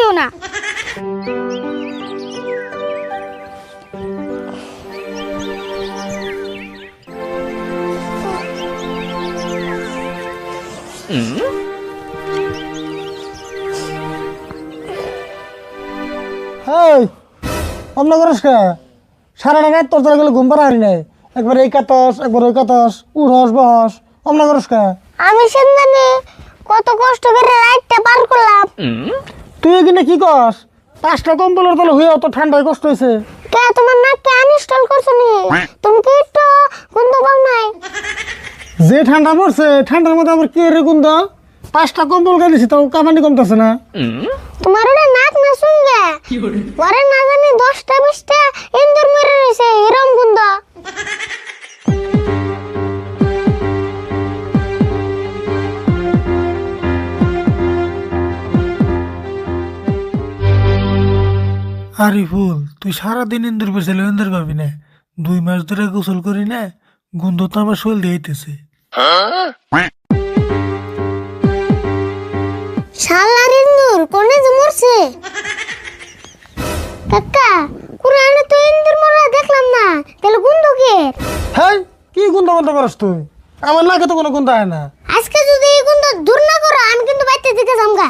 দিও না। হেই অমন করিস কে? সারা রাত তোর তোরা গেলে ঘুম পাড়া হারি নাই। একবার এই কাতস একবার ওই কাতস উঠস বহস। অমন করিস কে? আমি সেদিনে কত কষ্ট করে রাতটা পার করলাম। তুই এখানে কি কস? পাঁচটা কম্বলের তলে হয়ে অত ঠান্ডায় কষ্ট হয়েছে কে তোমার নাককে আনইনস্টল করছ নি? তুমি কি একটু গন্ধ পাও নাই? যে ঠান্ডা পড়ছে ঠান্ডার মধ্যে আবার কি রে গুন্দা পাঁচটা কম্বল দিছি তাও কামানি কমতেছে না। তোমার ওটা নাক না শুনগে পরে না জানি দশটা বিশটা ইন্দুর মেরে রয়েছে এরম আরে ফুল তুই সারাদিন ইন্দুর পেয়েছিল ইন্দুর পাবি না। দুই মাস ধরে গোসল করি না গন্ধ তো আমার শরীর দিয়েছে শালার ইন্দুর কোনে যে মরছে? কাকা কুরআনে তো ইন্দুর মরা দেখলাম না তাহলে গন্ধ কে? হ্যাঁ কি গন্ধ গন্ধ করস তুই? আমার নাকে তো কোনো গন্ধ হয় না। আজকে যদি এই গন্ধ দূর না করো আমি কিন্তু বাইতে দিতে যামগা।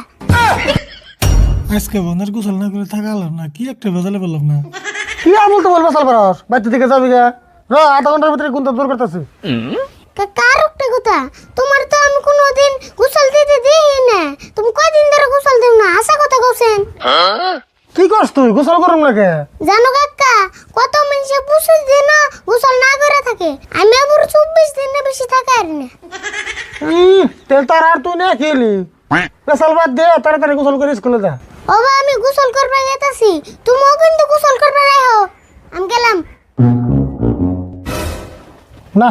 আজকে বন্ধের গোসল না করে থাকা হলাম না কি একটা বেজালে পেলাম না? কি আমল তো বলবা সাল পারস বাড়িতে থেকে যাবি গা। র আধা ঘণ্টার ভিতরে গন্ধ দূর করতেছি। কাকা আর একটা কথা? তোমার তো আমি কোনোদিন গোসল দিতে দিই না। তুমি কয়দিন ধরে গোসল দিও না? আশা কথা কইছেন। কি করস তুই? গোসল করুম না কে জানো কাকা কত মানুষে পঁচিশ দিন গোসল না করে থাকে। আমি আবার চব্বিশ দিন না বেশি থাকা আর না। তেল তার আর তুই না খেলি। পেশাল বাদ দে তাড়াতাড়ি গোসল করে স্কুলে যা। ওবা আমি গোসল করবে যেতেছি তুমিও কিন্তু গোসল করবে রাখো আমি গেলাম। না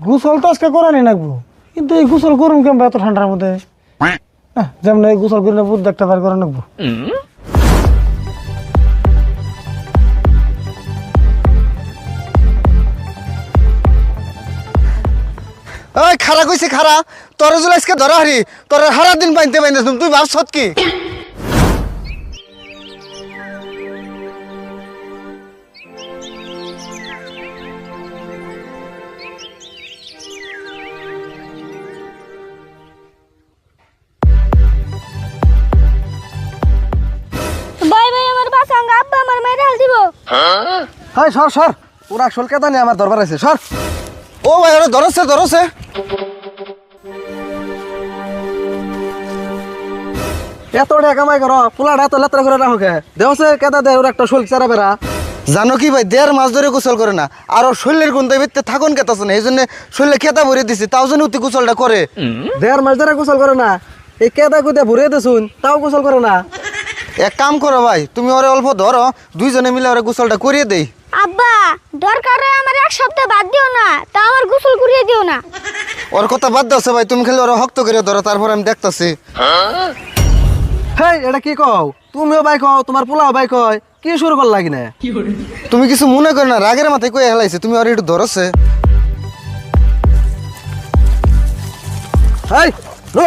গোসল তো আজকে করে নি নাকবো কিন্তু এই গোসল করুম কেমন এত ঠান্ডার মধ্যে? যেমন এই গোসল করে বুধ দেখতে পার করে নাকবো ওই খারা কইছে খারা তোর জুল আজকে ধরা হারি। তোর হারা দিন বাইনতে বাইনতে তুই ভাবছত কি? হাই সর সর। ওরা আসল কেতা নিয়ে আমার দরবার আছে সর। ও ভাই ওরা ধরছে ধরছে। এত টাকা কামাই করো পোলাটা এত লেত্রা করে রাখো কে? দেওছে কেতা দে ওরা একটা শোল চারা বেড়া। জানো কি ভাই দেড় মাস ধরে গোসল করে না। আর ওর শরীরের গুণ ভিত্তি থাকুন কেতাছে না এই জন্য শরীরে খেতা ভরে দিছি তাও জন্য উতি গোসলটা করে। দেড় মাস ধরে গোসল করে না। এই কেতা কুদে ভরে দিছুন তাও গোসল করে না। এক কাম করো ভাই তুমি ওরে অল্প ধরো দুইজনে মিলে ওরে গোসলটা করিয়ে দেই। আব্বা দরকার হয় আমার এক সপ্তাহ বাদ দিও না তা আমার গোসল করিয়ে দিও না। ওর কথা বাদ দাও ভাই তুমি খালি ওরা হক্ত করে ধরো তারপর আমি দেখতাছি। হেই এটা কি কও? তুমিও বাইক হও তোমার পোলাও বাইক হয় কি শুরু কর লাগি না তুমি কিছু মনে করো না রাগের মাথায় কয়ে হেলাইছে তুমি ওর একটু ধরছে। হেই লো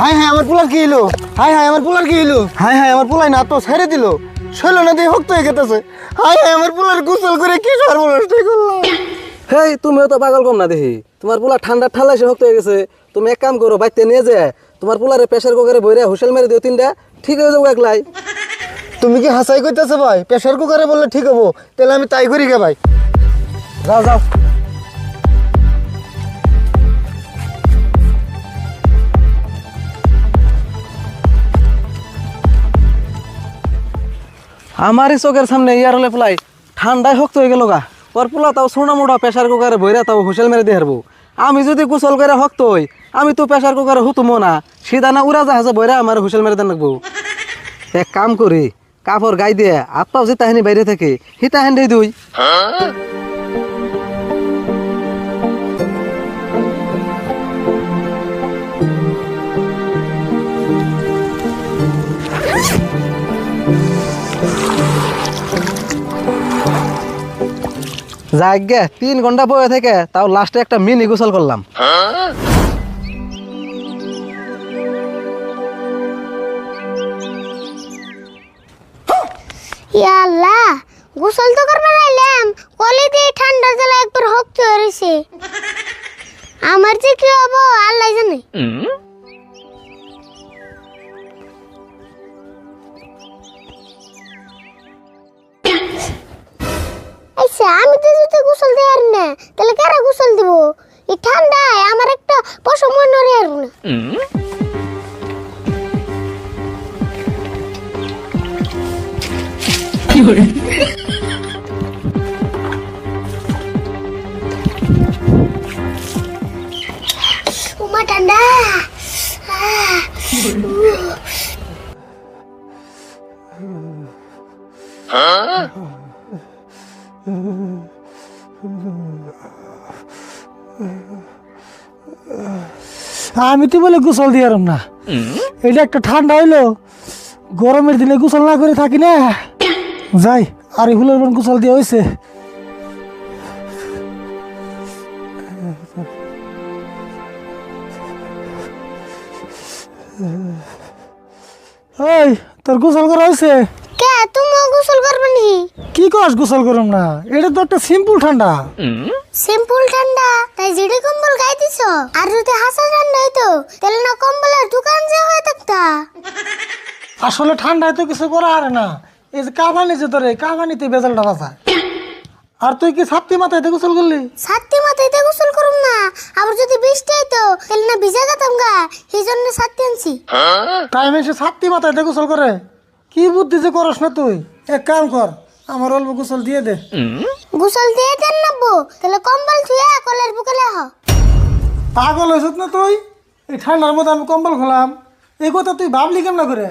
হাই হাই আমার পোলার কি হইল? হাই হাই আমার পোলার কি হইল? হাই হাই আমার পোলাই না তো ছেড়ে দিল। শৈল না দিয়ে হক্ত হয়ে গেতেছে। হাই হাই আমার পোলার গোসল করে কি সর্বনষ্ট করলাম। হেই তুমিও তো পাগল কম না দেখি। তোমার পোলা ঠান্ডা ঠাল্লা এসে শক্ত হয়ে গেছে। তুমি এক কাম করো বাইতে নিয়ে যায়। তোমার পোলারে প্রেশার কুকারে বইরে হুসেল মেরে দিও তিনটা। ঠিক হয়ে যাব একলাই। তুমি কি হাসাই করতেছো ভাই? প্রেশার কুকারে বললে ঠিক হব। তাহলে আমি তাই করি গে ভাই। যাও যাও। আমারই চোখের সামনে ইয়ার হলে পোলাই ঠান্ডায় শক্ত হয়ে গেল গা। ওর পোলা তাও সোনা মোটা প্রেশার কুকারে বইরা তাও হুসেল মেরে দিয়ে হারবো। আমি যদি কুশল করে শক্ত হই, আমি তো প্রেশার কুকারে হুতুমো না। সিধা না উড়া জাহাজে বইরা আমার হুসেল মেরে দেন লাগবো এক কাম করি, কাপড় গাই দিয়ে আপাও পাও যে তাহানি বাইরে থাকে সি তাহান দিয়ে দুই। যাকে তিন ঘণ্টা পরে থেকে, তাও লাস্টে একটা মিনি গোসল করলাম। আল্লাহ, গোসল তো করবার আইলাম, কলি দিয়ে ঠান্ডা জলে একবার হকতে হয়েছে আমার যে কি হব, আল্লাহ জানে। আচ্ছা আমি তো যদি গোসল দেওয়ার না তাহলে কারা গোসল দিব? এই ঠান্ডায় আমার একটা পশম নড়ে আর না। উমা। ঠান্ডা। আহ, আমি তো বলে গোসল দিয়ারম না। এটা একটা ঠান্ডা হইল, গরমের দিনে গোসল না করে থাকি না। যাই, আর বোন গোসল দিয়ে হয়েছে এই, তোর গোসল করা হয়েছে কে তুমিও গোসল করবে নি কি কস গোসল করম না? এটা তো একটা সিম্পল ঠান্ডা। সিম্পল ঠান্ডা? তাই জিডি কম্বল গায়ে দিছ? আর যদি হাসা ঠান্ডা হইতো তাহলে না কম্বলের দোকান যে হয়ে থাকতা? আসলে ঠান্ডায় তো কিছু করা আর না। এই যে কাবানি যে তোর কাবানিতে বেজালটা বাসা আর তুই কি ছাত্রী মাথায় গোসল করলি? সাতটি মাথাইতে গোসল করুম না। আবার যদি বৃষ্টি হইতো তাহলে না ভিজা যেতাম গা। সেই জন্য সাতটি আনছি। টাইম এসে ছাত্রী মাথায় গোসল করে। কি বুদ্ধি যে করস না তুই? এক কাম কর আমার অল্প গোসল দিয়ে দে। গোসল দিয়ে দেন নাবো তাহলে কম্বল ছুঁয়ে কলের বুকলে হ। পাগল হয়েছত না তুই? এই ঠান্ডার মধ্যে আমি কম্বল খোলাম এই কথা তুই ভাবলি কেমন করে?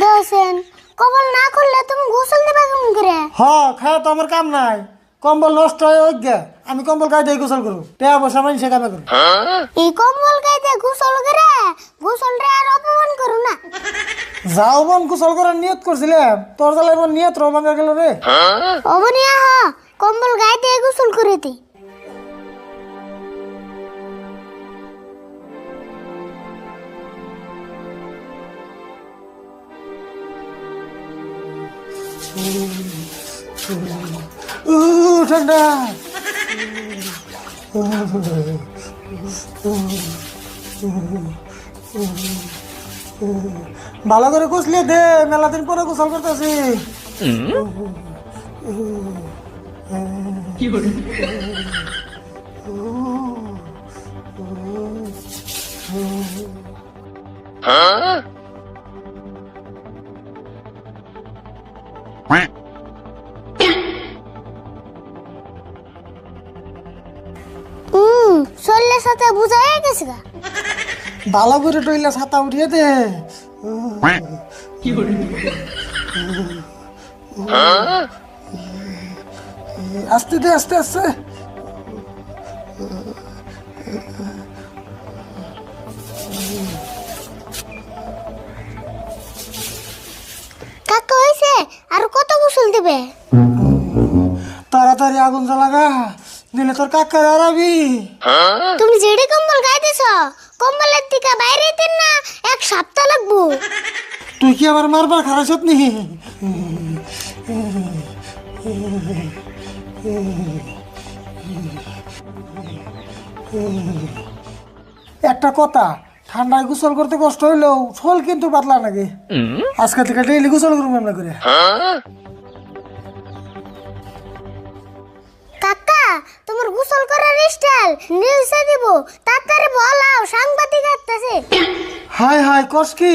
দেওসেন কম্বল না করলে তুমি গোসল দেবে কেমন করে? হ খায় তো আমার কাম নাই। কম্বল নষ্ট হয়ে গে আমি কম্বল গায়ে দিয়ে গোসল করব। টেয়া বসে আমি সে কামে করব। এই কম্বল গাইতে গোসল করে গোসল রে আর অপমান করো না। যাও বোন গোসল করার নিয়ত করছিলাম তোর জ্বালায় বোন নিয়ত রো ভাঙা গেল রে অবনিয়া হ কম্বল গাইতে গোসল করে দি ঠান্ডা ভালো করে গোসলে দে মেলা দিন পরে গোসল করতেছি। হুম শরীরের সাথে বুঝা হয়ে গেছে গা। ভালো করে টইলা ছাতা উঠিয়ে দে। আস্তে দে আস্তে আস্তে। কাকা হয়েছে আর কত গোসল দিবে? তাড়াতাড়ি আগুন জ্বালাগা দিলে তোর কাকার আরাবি। তুমি যেডি কম্বল গাইতেছ কম্বলের থেকে বাইরে না এক সপ্তাহ লাগবো। তুই কি আবার মারবার খারাপ নি? একটা কথা ঠান্ডায় গোসল করতে কষ্ট হইলেও শোল কিন্তু পাতলা নাকি আজকে থেকে ডেইলি গোসল করব আমরা করে। নিউজে দিব। তাড়াতাড়ি বলাও সাংবাদিক আসতেছে। হাই হাই কস কি?